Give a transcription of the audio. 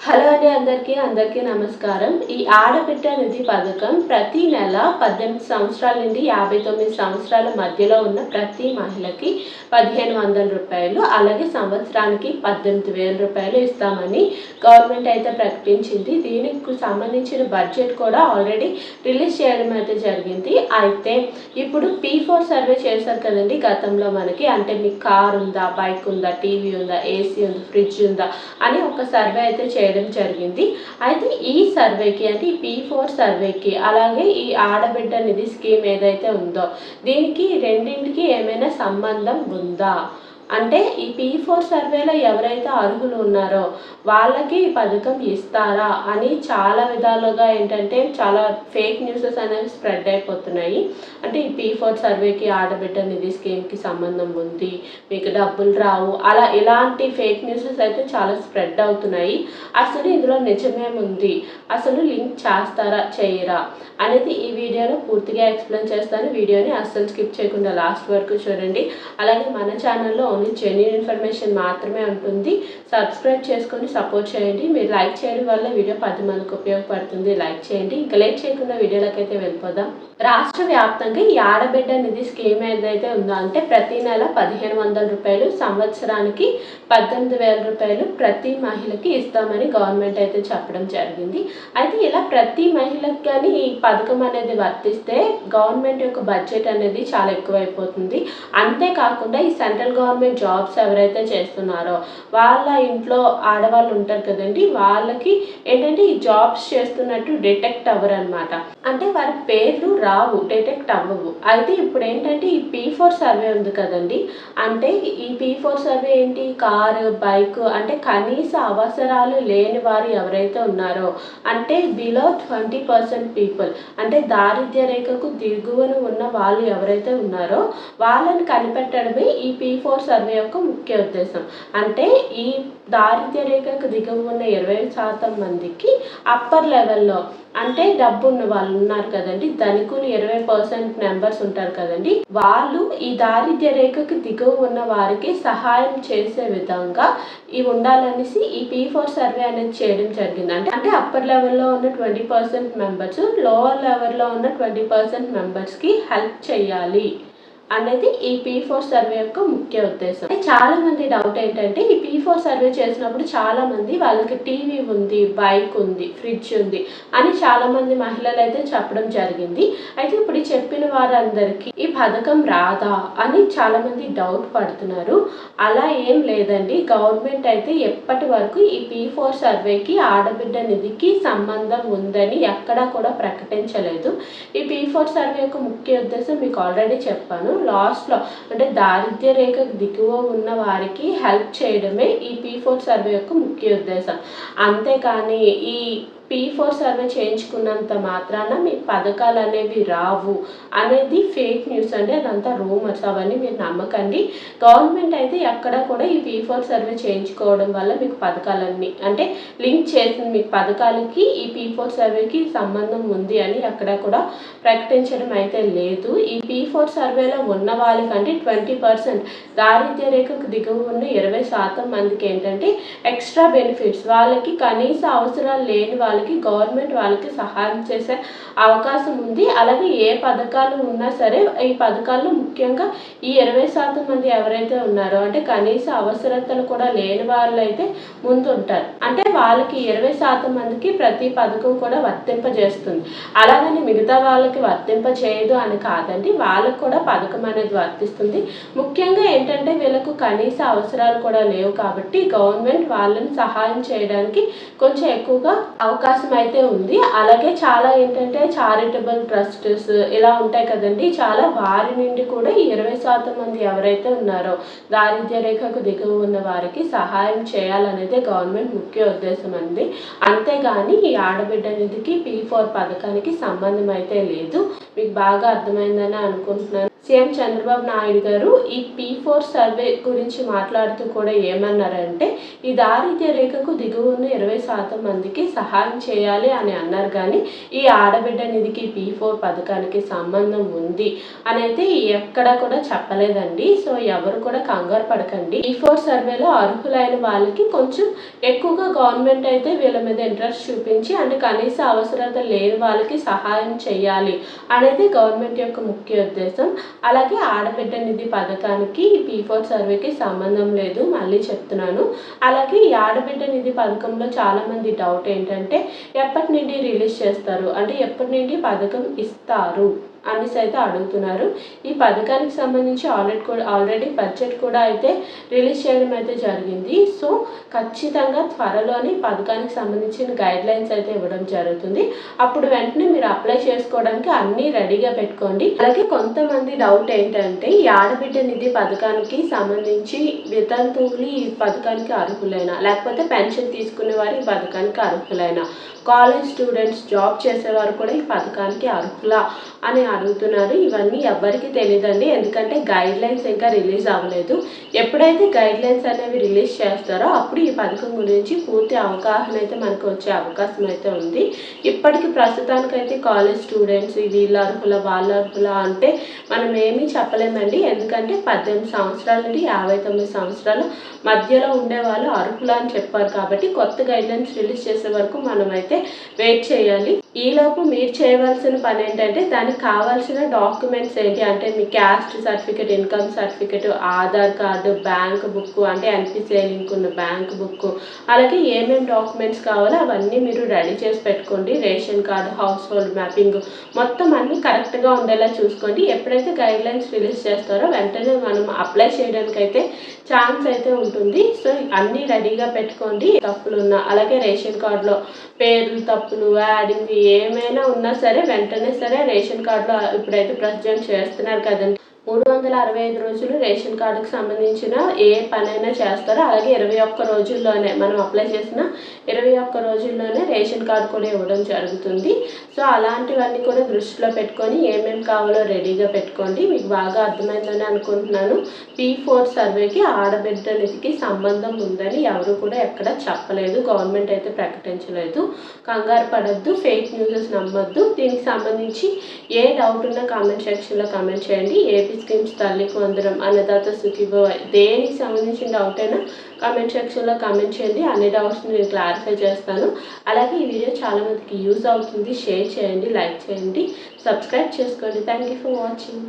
Hello అండి అందరికీ అందరికీ నమస్కారం. ఈ ఆడబిడ్డ నిధి పథకం ప్రతి నెల పద్దెనిమిది సంవత్సరాల నుండి యాభై తొమ్మిది సంవత్సరాల మధ్యలో ఉన్న ప్రతి మహిళకి పదిహేను వందల రూపాయలు అలాగే సంవత్సరానికి పద్దెనిమిది వేల రూపాయలు ఇస్తామని గవర్నమెంట్ అయితే ప్రకటించింది. దీనికి సంబంధించిన బడ్జెట్ కూడా ఆల్రెడీ రిలీజ్ చేయడం అయితే జరిగింది. అయితే ఇప్పుడు పీ ఫోర్ సర్వే చేశారు కదండి గతంలో మనకి. అంటే మీకు కార్ ఉందా బైక్ ఉందా టీవీ ఉందా ఏసీ ఉందా ఫ్రిడ్జ్ ఉందా అని ఒక సర్వే అయితే చేయడం జరిగింది. అయితే ఈ సర్వేకి అంటే ఈ పీ ఫోర్ సర్వేకి అలాగే ఈ ఆడబిడ్డ నిధి స్కీమ్ ఏదైతే ఉందో దీనికి రెండింటికి ఏమైనా సంబంధం ఉందా? అంటే ఈ పీ ఫోర్ సర్వేలో ఎవరైతే అర్హులు ఉన్నారో వాళ్ళకి ఈ పథకం ఇస్తారా అని చాలా విధాలుగా ఏంటంటే చాలా ఫేక్ న్యూసెస్ అనేవి స్ప్రెడ్ అయిపోతున్నాయి. అంటే ఈ పీ ఫోర్ సర్వేకి ఆడబిడ్డ నిధి స్కీమ్కి సంబంధం ఉంది మీకు డబ్బులు రావు అలా ఇలాంటి ఫేక్ న్యూసెస్ అయితే చాలా స్ప్రెడ్ అవుతున్నాయి. అసలు ఇందులో నిజమేముంది అసలు లింక్ చేస్తారా చేయరా అనేది ఈ వీడియోలో పూర్తిగా ఎక్స్ప్లెయిన్ చేస్తాను. వీడియోని అస్సలు స్కిప్ చేయకుండా లాస్ట్ వరకు చూడండి. అలాగే మన ఛానల్లో ఓన్లీ జెన్యున్ ఇన్ఫర్మేషన్ మాత్రమే ఉంటుంది. సబ్స్క్రైబ్ చేసుకొని సపోర్ట్ చేయండి. మీరు లైక్ చేయడం వల్ల వీడియో పది మందికి ఉపయోగపడుతుంది. లైక్ చేయండి. ఇంకా లేట్ చేయకుండా వీడియోలోకి అయితే వెళ్ళిపోదాం. రాష్ట్ర వ్యాప్తంగా ఈ ఆడబిడ్డ నిధి స్కీమ్ ఏదైతే ఉందో అంటే ప్రతి నెల పదిహేను వందల రూపాయలు సంవత్సరానికి పద్దెనిమిది వేల రూపాయలు ప్రతి మహిళకి ఇస్తామని గవర్నమెంట్ అయితే చెప్పడం జరిగింది. అయితే ఇలా ప్రతి మహిళకి కానీ ఈ పథకం అనేది వర్తిస్తే గవర్నమెంట్ యొక్క బడ్జెట్ అనేది చాలా ఎక్కువైపోతుంది. అంతేకాకుండా ఈ సెంట్రల్ గవర్నమెంట్ జాబ్స్ ఎవరైతే చేస్తున్నారో వాళ్ళ ఇంట్లో ఆడవాళ్ళు ఉంటారు కదండి వాళ్ళకి ఏంటంటే ఈ జాబ్స్ చేస్తున్నట్టు డిటెక్ట్ అవ్వరు అనమాట అంటే వారి పేర్లు రావు డిటెక్ట్ అవ్వవు. అయితే ఇప్పుడు ఏంటంటే ఈ పీ ఫోర్ సర్వే ఉంది కదండి అంటే ఈ పీ ఫోర్ సర్వే ఏంటి? కారు బైక్ అంటే కనీస అవసరాలు లేని వారు ఎవరైతే ఉన్నారో అంటే బిలో ట్వంటీ పర్సెంట్ పీపుల్ అంటే దారిద్ర్య రేఖకు దిగువన ఉన్న వాళ్ళు ఎవరైతే ఉన్నారో వాళ్ళని కనిపెట్టడమే ఈ పీ ఫోర్ సర్వే సర్వే యొక్క ముఖ్య ఉద్దేశం. అంటే ఈ దారిద్ర్య రేఖకు దిగువ ఉన్న ఇరవై శాతం మందికి అప్పర్ లెవెల్లో అంటే డబ్బు ఉన్న వాళ్ళు ఉన్నారు కదండి. ధనికులు ఇరవై పర్సెంట్ మెంబర్స్ ఉంటారు కదండి. వాళ్ళు ఈ దారిద్ర్య రేఖకు దిగువ ఉన్న వారికి సహాయం చేసే విధంగా ఇవి ఉండాలనేసి ఈ పీ ఫోర్ సర్వే అనేది చేయడం జరిగింది. అంటే అంటే అప్పర్ లెవెల్లో ఉన్న ట్వంటీ పర్సెంట్ మెంబర్స్ లోవర్ లెవెల్లో ఉన్న ట్వంటీ పర్సెంట్ మెంబర్స్కి హెల్ప్ చేయాలి. అనేది ఈ పీ ఫోర్ సర్వే యొక్క ముఖ్య ఉద్దేశం. అయితే చాలా మంది డౌట్ ఏంటంటే ఈ పీ ఫోర్ సర్వే చేసినప్పుడు చాలా మంది వాళ్ళకి టీవీ ఉంది బైక్ ఉంది ఫ్రిడ్జ్ ఉంది అని చాలా మంది మహిళలు అయితే చెప్పడం జరిగింది. అయితే ఇప్పుడు చెప్పిన వారందరికీ పథకం రాదా అని చాలామంది డౌట్ పడుతున్నారు. అలా ఏం లేదండి. గవర్నమెంట్ అయితే ఎప్పటి వరకు ఈ పీ ఫోర్ సర్వేకి ఆడబిడ్డ నిధికి సంబంధం ఉందని ఎక్కడా కూడా ప్రకటించలేదు. ఈ పీ ఫోర్ సర్వే యొక్క ముఖ్య ఉద్దేశం మీకు ఆల్రెడీ చెప్పాను. లాస్ట్లో అంటే దారిద్ర్య రేఖకు దిగువ ఉన్న వారికి హెల్ప్ చేయడమే ఈ పీ ఫోర్ సర్వే యొక్క ముఖ్య ఉద్దేశం. అంతేకాని ఈ పీ ఫోర్ సర్వే చేయించుకున్నంత మాత్రాన మీ పథకాలు అనేవి రావు అనేది ఫేక్ న్యూస్ అండి. అదంతా రూమర్స్ అవన్నీ మీరు నమ్మకండి. గవర్నమెంట్ అయితే ఎక్కడ కూడా ఈ పీ ఫోర్ సర్వే చేయించుకోవడం వల్ల మీకు పథకాలన్నీ అంటే లింక్ చేసిన మీకు పథకాలకి ఈ పీ ఫోర్ సర్వేకి సంబంధం ఉంది అని ఎక్కడ కూడా ప్రకటించడం అయితే లేదు. ఈ పీ ఫోర్ సర్వేలో ఉన్న వాళ్ళకంటే ట్వంటీ పర్సెంట్ దారిద్ర్య రేఖకు దిగువ ఉన్న ఇరవై శాతం మందికి ఏంటంటే ఎక్స్ట్రా బెనిఫిట్స్. వాళ్ళకి కనీస అవసరాలు లేని వాళ్ళకి గవర్నమెంట్ వాళ్ళకి సహాయం చేసే అవకాశం ఉంది. అలాగే ఏ పథకాలు ఉన్నా సరే ఈ పథకాల్లో ముఖ్యంగా ఈ ఇరవై శాతం మంది ఎవరైతే ఉన్నారో అంటే కనీస అవసరతలు కూడా లేని వాళ్ళు అయితే ముందు ఉంటారు అంటే వాళ్ళకి ఇరవై శాతం మందికి ప్రతి పథకం కూడా వర్తింపజేస్తుంది. అలాగని మిగతా వాళ్ళకి వర్తింప చేయదు అని కాదండి. వాళ్ళకి కూడా పథకం అనేది వర్తిస్తుంది. ముఖ్యంగా ఏంటంటే వీళ్ళకు కనీస అవసరాలు కూడా లేవు కాబట్టి గవర్నమెంట్ వాళ్ళని సహాయం చేయడానికి కొంచెం ఎక్కువగా అవకాశం అవకాశం అయితే ఉంది. అలాగే చాలా ఏంటంటే చారిటబుల్ ట్రస్ట్స్ ఇలా ఉంటాయి కదండి. చాలా వారి నుండి కూడా ఇరవై శాతం మంది ఎవరైతే ఉన్నారో దారిద్ర్య రేఖకు దిగువ ఉన్న వారికి సహాయం చేయాలనేదే గవర్నమెంట్ ముఖ్య ఉద్దేశం అండి. అంతేగాని ఈ ఆడబిడ్డ నిధికి పీ ఫోర్ పథకానికి సంబంధం అయితే లేదు. మీకు బాగా అర్థమైందని అనుకుంటున్నాను. సీఎం చంద్రబాబు నాయుడు గారు ఈ పీ ఫోర్ సర్వే గురించి మాట్లాడుతూ కూడా ఏమన్నారంటే ఈ దారిద్ర్య రేఖకు దిగువ ఉన్న ఇరవై శాతం మందికి సహాయం చేయాలి అని అన్నారు. కానీ ఈ ఆడబిడ్డ నిధికి పీ ఫోర్ పథకానికి సంబంధం ఉంది అనేది ఎక్కడా కూడా చెప్పలేదండి. సో ఎవరు కూడా కంగారు పడకండి. పీ ఫోర్ సర్వేలో అర్హులైన వాళ్ళకి కొంచెం ఎక్కువగా గవర్నమెంట్ అయితే వీళ్ళ మీద ఇంట్రెస్ట్ చూపించి అంటే కనీస అవసరత లేని వాళ్ళకి సహాయం చేయాలి అనేది గవర్నమెంట్ యొక్క ముఖ్య ఉద్దేశం. అలాగే ఆడబిడ్డ నిధి పథకానికి పీ ఫోర్ సర్వేకి సంబంధం లేదు మళ్ళీ చెప్తున్నాను. అలాగే ఈ ఆడబిడ్డ నిధి పథకంలో చాలామంది డౌట్ ఏంటంటే ఎప్పటి నుండి రిలీజ్ చేస్తారు? అంటే ఎప్పటి నుండి పథకం ఇస్తారు? అనేసి అయితే అడుగుతున్నారు. ఈ పథకానికి సంబంధించి ఆల్రెడీ కూడా ఆల్రెడీ బడ్జెట్ కూడా అయితే రిలీజ్ చేయడం అయితే జరిగింది. సో ఖచ్చితంగా త్వరలోనే పథకానికి సంబంధించిన గైడ్ లైన్స్ అయితే ఇవ్వడం జరుగుతుంది. అప్పుడు వెంటనే మీరు అప్లై చేసుకోవడానికి అన్నీ రెడీగా పెట్టుకోండి. అలాగే కొంతమంది డౌట్ ఏంటంటే ఈ ఆడబిడ్డ నిధి పథకానికి సంబంధించి వితంతువులు ఈ పథకానికి అర్హులైన లేకపోతే పెన్షన్ తీసుకునే వారు ఈ పథకానికి అర్హులైన కాలేజ్ స్టూడెంట్స్ జాబ్ చేసేవారు కూడా ఈ పథకానికి అర్హులా అని అడుగుతున్నారు. ఇవన్నీ ఎవ్వరికి తెలియదండి ఎందుకంటే గైడ్ లైన్స్ ఇంకా రిలీజ్ అవ్వలేదు. ఎప్పుడైతే గైడ్ లైన్స్ అనేవి రిలీజ్ చేస్తారో అప్పుడు ఈ పథకం గురించి పూర్తి అవగాహన అయితే మనకు వచ్చే అవకాశం అయితే ఉంది. ఇప్పటికి ప్రస్తుతానికైతే కాలేజ్ స్టూడెంట్స్ వీళ్ళ అర్హుల వాళ్ళ అర్హుల అంటే మనం ఏమీ చెప్పలేమండి. ఎందుకంటే పద్దెనిమిది సంవత్సరాల నుండి యాభై తొమ్మిది సంవత్సరాల మధ్యలో ఉండే వాళ్ళు అర్హులు అని చెప్పారు కాబట్టి కొత్త గైడ్లైన్స్ రిలీజ్ చేసే వరకు మనమైతే వెయిట్ చేయాలి. ఈలోపు మీరు చేయవలసిన పని ఏంటంటే దానికి కావాల్సిన డాక్యుమెంట్స్ ఏంటి అంటే మీ caste certificate income certificate Aadhaar card bank book అంటే ఎన్పిసిఐ లింక్ ఉన్న బ్యాంక్ బుక్ అలాగే ఏమేమి డాక్యుమెంట్స్ కావాలో అవన్నీ మీరు రెడీ చేసి పెట్టుకోండి. Ration card household mapping మొత్తం అన్నీ కరెక్ట్గా ఉండేలా చూసుకోండి. ఎప్పుడైతే గైడ్ లైన్స్ రిలీజ్ చేస్తారో వెంటనే మనం అప్లై చేయడానికి అయితే ఛాన్స్ అయితే ఉంటుంది. సో అన్నీ రెడీగా పెట్టుకోండి. తప్పులు ఉన్న అలాగే రేషన్ కార్డులో పేర్లు తప్పులు యాడింగ్ ఏమైనా ఉన్నా సరే వెంటనే సరే రేషన్ కార్డులో ఇప్పుడైతే ప్రజెంట్ చేస్తున్నారు కదండి. మూడు వందల అరవై ఐదు రోజులు రేషన్ కార్డుకు సంబంధించిన ఏ పనైనా చేస్తారో? అలాగే ఇరవై ఒక్క రోజుల్లోనే మనం అప్లై చేసిన ఇరవై ఒక్క రోజుల్లోనే రేషన్ కార్డు కూడా ఇవ్వడం జరుగుతుంది. సో అలాంటివన్నీ కూడా దృష్టిలో పెట్టుకొని ఏమేమి కావాలో రెడీగా పెట్టుకోండి. మీకు బాగా అర్థమైందని అనుకుంటున్నాను. పీ ఫోర్ సర్వేకి ఆడబిడ్డ నిధికి సంబంధం ఉందని ఎవరు కూడా ఎక్కడ చెప్పలేదు. గవర్నమెంట్ అయితే ప్రకటించలేదు. కంగారు పడద్దు ఫేక్ న్యూసెస్ నమ్మొద్దు. దీనికి సంబంధించి ఏ డౌట్ ఉన్నా కామెంట్ సెక్షన్లో కామెంట్ చేయండి. ఏపీ స్కీమ్స్ తల్లికి వందరం అన్నదాత సుఖీభవ. దేనికి సంబంధించిన డౌట్ అయినా కామెంట్ సెక్షన్లో కామెంట్ చేయండి. అన్ని డౌట్స్ని నేను క్లారిఫై చేస్తాను. అలాగే ఈ వీడియో చాలామందికి యూజ్ అవుతుంది. షేర్ చేయండి లైక్ చేయండి సబ్స్క్రైబ్ చేసుకోండి. Thank you for watching